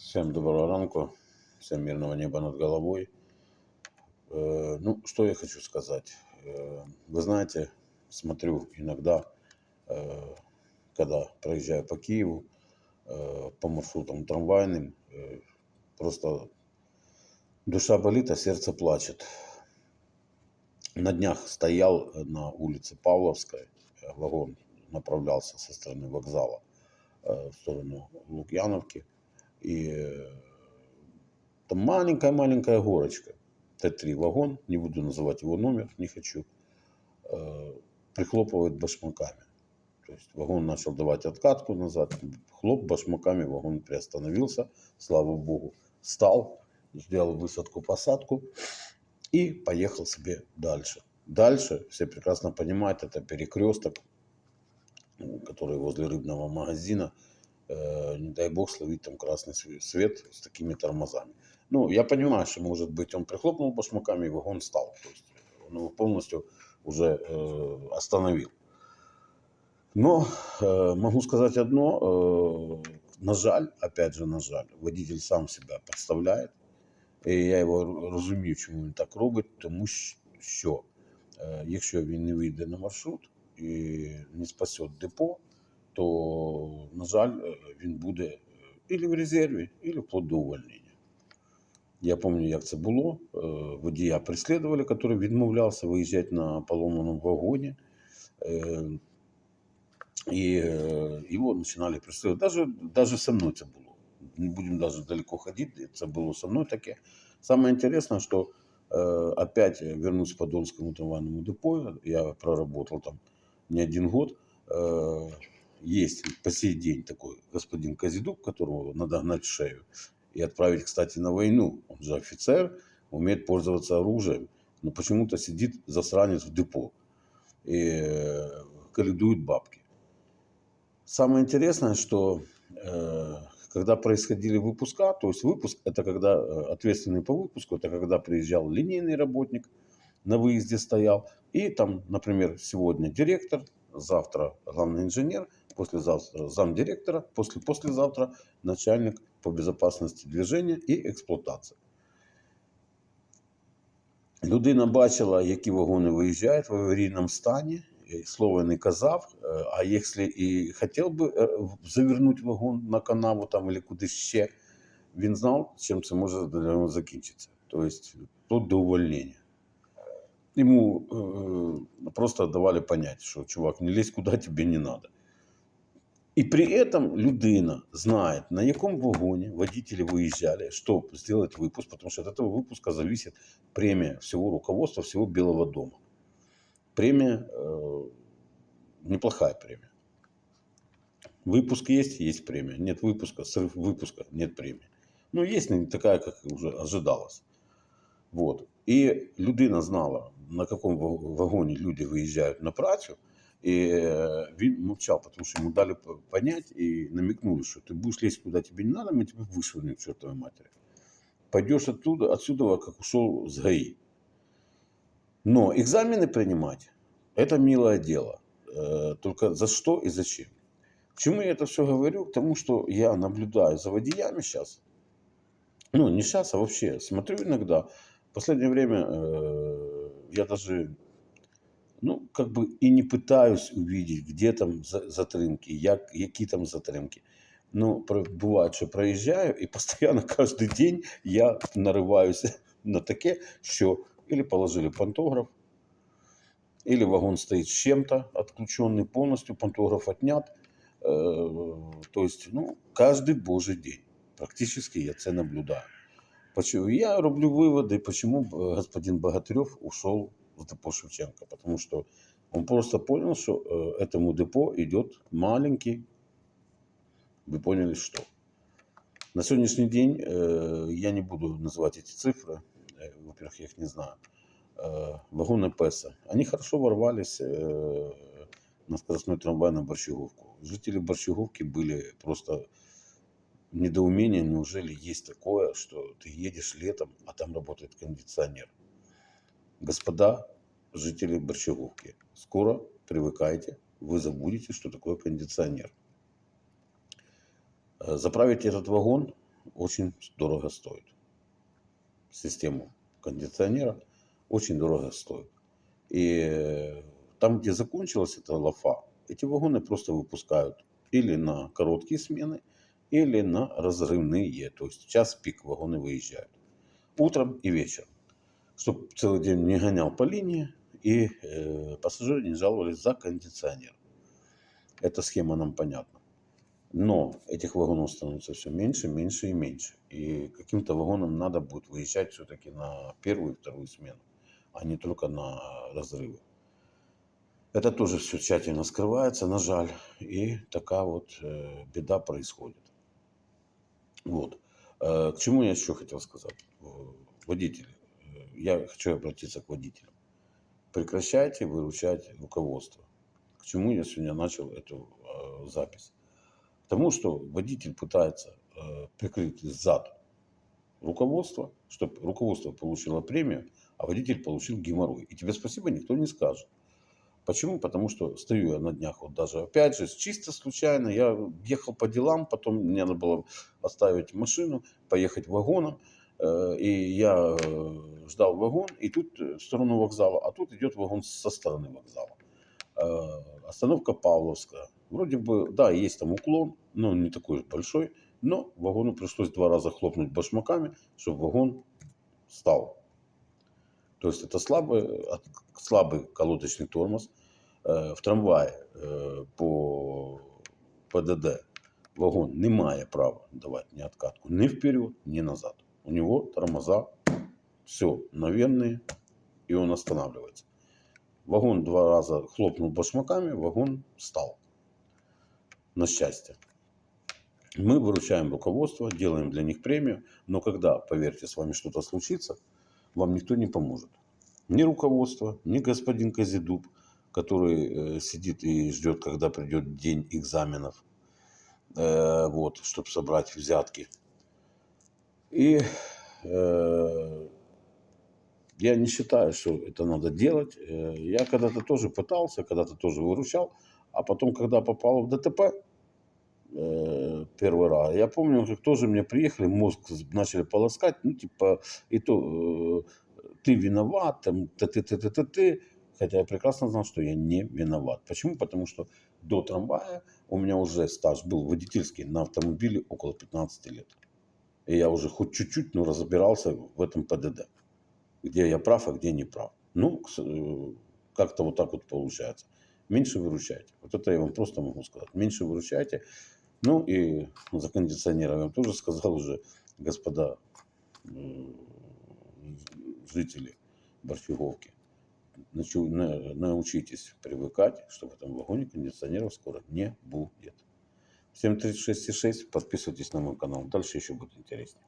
Всем доброго ранку, всем мирного неба над головой. Э, Ну, что я хочу сказать. Э, Вы знаете, смотрю иногда, э, когда проезжаю по Киеву, э, по маршрутам трамвайным, э, просто душа болит, а сердце плачет. На днях стоял на улице Павловской, э, вагон направлялся со стороны вокзала э, в сторону Лукьяновки. И там маленькая-маленькая горочка. Т3 вагон, не буду называть его номер, не хочу, э, прихлопывает башмаками. То есть вагон начал давать откатку назад, хлоп башмаками, вагон приостановился, слава богу, встал, сделал высадку-посадку и поехал себе дальше. Дальше, все прекрасно понимают, это перекресток, который возле рыбного магазина. Э, Не дай бог словить там красный св- свет с такими тормозами. Ну, я понимаю, что, может быть, он прихлопнул башмаками, и вагон встал. То есть он его полностью уже э, остановил. Но э, могу сказать одно. э, на жаль, опять же, на жаль, водитель сам себя подставляет. І я його р- розумію, чому він так робить, тому щ- що е, якщо він не вийде на маршрут і не спасе депо, то, на жаль, е, він буде е, ілі в резерві, ілі вплоть до увольнення. Я пам'ятаю, як це було. Е, Водія преслідували, який відмовлявся виїжджати на поломаному вагоні. Е, И э, его начинали преследовать. Даже, даже со мной это было. Не будем даже далеко ходить, это было со мной таке. Самое интересное, что э, опять вернусь к Подольскому трамвайному депо, я проработал там не один год. Э, есть по сей день такой господин Казидук, которого надо гнать шею и отправить, кстати, на войну. Он же офицер, умеет пользоваться оружием, но почему-то сидит засранец в депо и э, каледует бабки. Самое интересное, что э, когда происходили выпуска, то есть выпуск это когда э, ответственный по выпуску, это когда приезжал линейный работник, на выезде стоял, и там, например, сегодня директор, завтра главный инженер, послезавтра замдиректора, после послезавтра начальник по безопасности движения и эксплуатации. Людина бачила, які вагони виїжджають в аварійному стані, слова не казав. Е, А якщо і хотів би е, завернути вагон на канаву там або кудись ще, він знав, чим це може для нього закінчитися. Тобто тут до увольнення. Ему э, просто давали понять, что, чувак, не лезь куда тебе не надо. И при этом людина знает, на каком вагоне водители выезжали, чтобы сделать выпуск, потому что от этого выпуска зависит премия всего руководства, всего Белого дома. Премия, э, неплохая премия. Выпуск есть, есть премия. Нет выпуска, срыв выпуска, нет премии. Ну, есть не такая, как уже ожидалось. Вот. І людина знала, на якому ва- вагоні люди виїжджають на працю, і е, він мовчав, тому що йому дали п- понять і намекнули, що ти будеш лезть куди тобі не надо, ми тебе вишвырнем к чертовой матери. Пойдешь оттуда, отсюда, как ушел с ГАИ. Но экзамены принимать – это милое дело. Э, Только за что и зачем? К чему я это все говорю? К тому, что я наблюдаю за водиями сейчас. Ну, не сейчас, а вообще. Смотрю иногда. В последнее время э, я даже, ну, как бы и не пытаюсь увидеть, где там за- затримки, як, які там затримки. Ну, про- бывает, что проезжаю, и постоянно каждый день я нарываюсь на таке, що или положили пантограф, или вагон стоит с чем-то отключенный полностью, пантограф отнят. Э, То есть, ну, каждый божий день. Практически я це наблюдаю. Почему? Я роблю выводы, почему э, господин Богатырев ушел в депо Шевченко. Потому что он просто понял, что э, этому депо идет маленький, вы поняли, что. На сегодняшний день э, я не буду называть эти цифры, э, во-первых, я их не знаю. Вагоны ПЭСа, они хорошо ворвались на скоростной трамвай на Борщеговку. Жители Борщеговки были просто в недоумении, неужели есть такое, что ты едешь летом, а там работает кондиционер. Господа жители Борщеговки, скоро привыкайте, вы забудете, что такое кондиционер. Э, Заправить этот вагон очень дорого стоит. Систему кондиционера очень дорого стоит. И э, там, где закончилась эта лафа, эти вагоны просто выпускают или на короткие смены, или на разрывные. То есть в час пик вагоны выезжают. Утром и вечером. Чтобы целый день не гонял по линии, и э, пассажиры не жаловались за кондиционер. Эта схема нам понятна. Но этих вагонов становится все меньше, меньше и меньше. И каким-то вагонам надо будет выезжать все-таки на первую и вторую смену, а не только на разрывы. Это тоже все тщательно скрывается, на жаль. И такая вот э, беда происходит. Вот. Э, к чему я еще хотел сказать? Э, Водители. Я хочу обратиться к водителям. Прекращайте выручать руководство. К чему я сегодня начал эту э, запись? К тому, что водитель пытается э, прикрыть сзади руководство, чтобы руководство получило премию, а водитель получил геморрой. И тебе спасибо никто не скажет. Почему? Потому что стою я на днях, вот даже опять же, чисто случайно, я ехал по делам, потом мне надо было оставить машину, поехать вагоном, и я э, ждал вагон, и тут э, в сторону вокзала, а тут идет вагон со стороны вокзала. Э, Остановка Павловская. Вроде бы, да, есть там уклон, но он не такой большой, но вагону пришлось два раза хлопнуть башмаками, чтобы вагон встал. То есть это слабый, от- слабый колодочный тормоз. Е, В трамваї е, по ПДД вагон не має права давати ні откатку ні вперед, ні назад. У него тормоза все наверные, и он останавливается. Вагон два раза хлопнул башмаками, вагон встал. На счастье. Мы выручаем руководство, делаем для них премию, но когда, поверьте, с вами что-то случится, вам никто не поможет. Ни руководство, ни господин Казидуб, который э, сидит и ждет, когда придет день экзаменов, э, вот, чтобы собрать взятки. И э, я не считаю, что это надо делать. Э, Я когда-то тоже пытался, когда-то тоже выручал, а потом, когда попал в ДТП, э, первый раз. Я помню, как тоже мне приехали, мозг начали полоскать, ну, типа, и то э, ты виноват, там, ты, ты, ты, ты, ты, ты. Хотя я прекрасно знал, что я не виноват. Почему? Потому что до трамвая у меня уже стаж был водительский на автомобиле около 15 лет. И я уже хоть чуть-чуть, но разбирался в этом ПДД. Где я прав, а где не прав. Ну, э, как-то вот так вот получается. Меньше выручайте. Вот это я вам просто могу сказать. Меньше выручайте. Ну и за кондиционером я вам тоже сказал уже, господа жители на- научитесь привыкать, что в этом вагоне кондиционеров скоро не будет. Всем 36,6, подписывайтесь на мой канал, дальше еще будет интереснее.